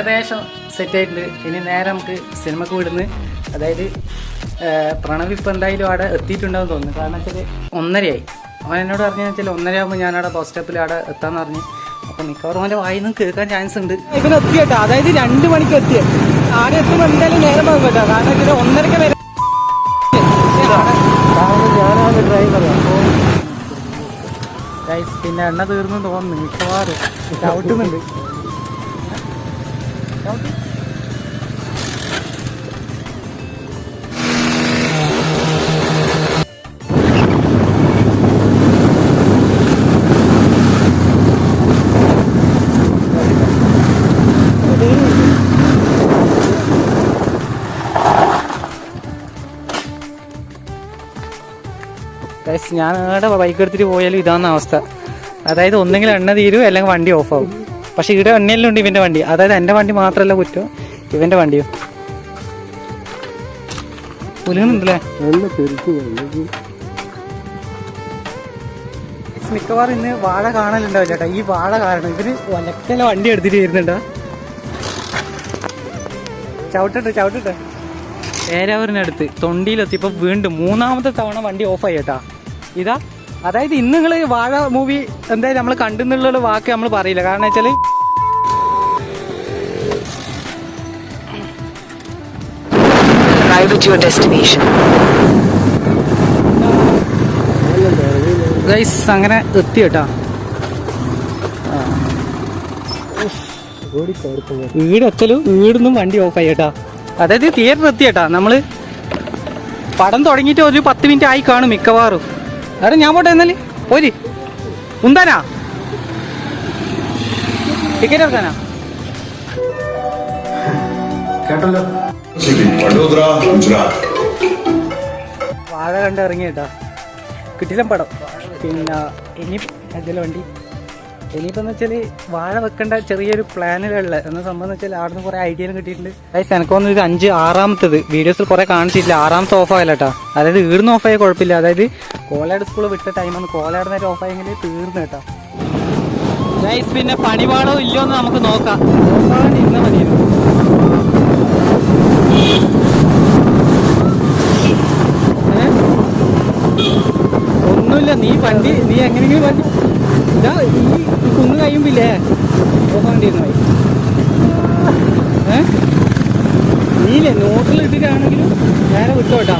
ഏകദേശം സെറ്റ് ആയിട്ടുണ്ട് ഇനി നേരെ നമുക്ക് സിനിമക്ക് വിടുന്ന്. അതായത് പ്രണവ് ഇപ്പം എന്തായാലും അവിടെ എത്തിയിട്ടുണ്ടാവും തോന്നുന്നു. കാരണം വെച്ചാൽ ഒന്നരയായി. അവൻ എന്നോട് പറഞ്ഞു വെച്ചാൽ ഒന്നരയാകുമ്പോൾ ഞാൻ അവിടെ ബസ് സ്റ്റോപ്പിൽ അവിടെ എത്താന്ന് പറഞ്ഞു. അപ്പം മിക്കവാറും അവന്റെ വായിൽ നിന്ന് കേൾക്കാൻ ചാൻസ് ഉണ്ട്. ഇവന് എത്തിയട്ടോ. അതായത് രണ്ട് മണിക്ക് എത്തിയ. ആടെ എത്തുമ്പോൾ എന്തായാലും നേരം പോകും കേട്ടോ. കാരണം വെച്ചാൽ ഒന്നരക്ക് വരെ ഞാനാണ് ഡ്രൈവർ ഗൈസ് പിന്നെ എണ്ണ തീർന്നു തോന്നുന്നു. മിക്കവാറും. ചവിട്ടുന്നുണ്ട്. ഗൈസ് ഞാൻ ബൈക്ക് എടുത്തിട്ട് പോയാലും ഇതാണ് അവസ്ഥ. അതായത് ഒന്നെങ്കിലും എണ്ണ തീരും അല്ലെങ്കിൽ വണ്ടി ഓഫ് ആവും. പക്ഷെ ഇവിടെ എണ്ണയെല്ലാം ഉണ്ട് ഇവന്റെ വണ്ടി. അതായത് എന്റെ വണ്ടി മാത്രല്ല കുറ്റം? ഇവന്റെ വണ്ടിയും? മിക്കവാറും ഇന്ന് വാഴ കാണലുണ്ടാവില്ല ചേട്ടാ ഈ വാഴ കാരണം ഇവർ വലക്കല വണ്ടി എടുത്തിട്ട് വരുന്നുണ്ടോ. ചവിട്ടട്ടെ ചവിട്ടട്ടെ. പേരാവൂരിനടുത്ത് തൊണ്ടിയിലെത്തിയപ്പോൾ വീണ്ടും മൂന്നാമത്തെ തവണ വണ്ടി ഓഫായി കേട്ടാ. ഇതാ അതായത് ഇന്ന് നിങ്ങൾ വാഴ മൂവി എന്തായാലും നമ്മൾ കണ്ടെന്നുള്ള വാക്ക് നമ്മൾ പറയില്ല. കാരണം വെച്ചാൽ. ഗൈസ് അങ്ങനെ എത്തി കേട്ടാ. വീടെത്തലും വീടൊന്നും വണ്ടി ഓഫായി കേട്ടാ. അതായത് തിയേറ്റർ എത്തി കേട്ടാ. നമ്മൾ പടം തുടങ്ങിയിട്ട് ഒരു പത്ത് മിനിറ്റ് ആയി കാണും മിക്കവാറും. എടാ ഞാൻ പോട്ടെ എന്നാൽ. പോരി. ഉന്താനാ ടിക്കറ്റ് എടുക്കാനാ? കേട്ടല്ലോ. വഡോദര ഗുജറാത്ത്. വാഴ കണ്ട് ഇറങ്ങിയിട്ടാ. കിട്ടില്ല പടം. പിന്നെ ഇനി എന്തെങ്കിലും വണ്ടി. ഇനിയിപ്പോ എന്ന് വെച്ചാൽ വാഴ വെക്കേണ്ട ചെറിയൊരു പ്ലാനിലുള്ള എന്ന സംഭവം എന്ന് വെച്ചാൽ അവിടുന്ന് കുറെ ഐഡിയ കിട്ടിയിട്ടുണ്ട്. അതായത് തോന്നുന്നു ഇത് അഞ്ച് ആറാമത്തത്. വീഡിയോസിൽ കുറെ കാണിച്ചിട്ടില്ല. ആറാമത്തെ ഓഫ് ആയല്ല കേട്ടാ അതായത് ഈടുന്ന് ഓഫ് ആയ കുഴപ്പമില്ല. അതായത് കോലാട് സ്കൂൾ വിട്ട ടൈമാണ് കോലാട് നേരം ഓഫ് ആയെങ്കിൽ തീർന്നു കേട്ടോ ഗൈസ് പിന്നെ പണിപാടോ ഇല്ലയോ എന്ന് നമുക്ക് നോക്കാം. നോക്കാണ്ടിരുന്നാൽ മതിയായിരുന്നു ഏ? ഒന്നുമില്ല നീ വണ്ടി നീ എങ്ങനെയെങ്കിലും വണ്ടി ഇതാ ഈ കുന്ന് കഴിയുമ്പില്ലേ പോകാണ്ടിരുന്നു ഏ? നീയില്ലേ നോട്ടിൽ ഇട്ടിട്ടാണെങ്കിലും നേരെ വിട്ടോട്ടാ.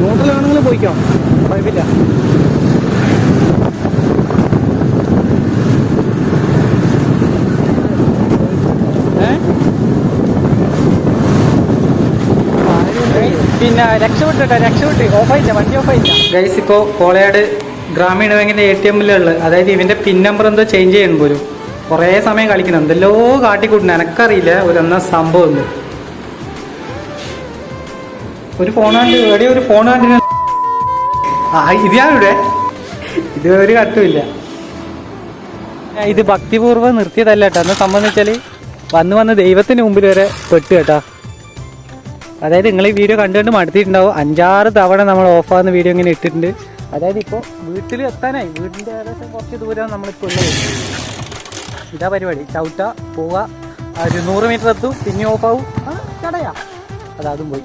നോട്ടിലാണെങ്കിലും പോയിക്കോ. കുഴപ്പമില്ല. ഏ? പിന്നെ രക്ഷപ്പെട്ടു രക്ഷപ്പെട്ട്. ഓഫായില്ല? വണ്ടി ഓഫായില്ല? ഗൈസ് ഇപ്പോൾ കോളയാട് ഗ്രാമീണ ബാങ്കിന്റെ എ ടി എമ്മിലുള്ള അതായത് ഇവന്റെ പിൻ നമ്പർ എന്തോ ചേഞ്ച് ചെയ്യണം പോലും കുറേ സമയം കളിക്കണം എന്തെല്ലോ കാട്ടിക്കൂട്ടുന്നു. എനക്കറിയില്ല ഒരു എന്നാ സംഭവം ഉണ്ട് ഒരു ഫോൺ കണ്ട് എവിടെ ഒരു ഫോൺ കണ്ടിന് ആ ഇത് ഞാനിവിടെ ഇത് ഒരു കട്ടുമില്ല ഇത് ഭക്തിപൂർവം നിർത്തിയതല്ല കേട്ടോ. എന്നെ സംബന്ധിച്ചാൽ വന്ന് വന്ന് ദൈവത്തിന് മുമ്പിൽ വരെ പെട്ട് കേട്ടാ. അതായത് നിങ്ങൾ ഈ വീഡിയോ കണ്ടുകൊണ്ട് മടുത്തിട്ടുണ്ടാവും. അഞ്ചാറ് തവണ നമ്മൾ ഓഫാകുന്ന വീഡിയോ ഇങ്ങനെ ഇട്ടിട്ടുണ്ട്. അതായത് ഇപ്പോൾ വീട്ടിൽ എത്താനായി. വീടിന്റെ ഏകദേശം കുറച്ച് ദൂരം നമ്മളിപ്പോൾ ഉള്ളത്. ഇതാ പരിപാടി. ചവിട്ട പോവുക ഒരു നൂറ് മീറ്റർ എത്തും. പിന്നെ ഓഫാവും കടയാ അതാതും പോയി.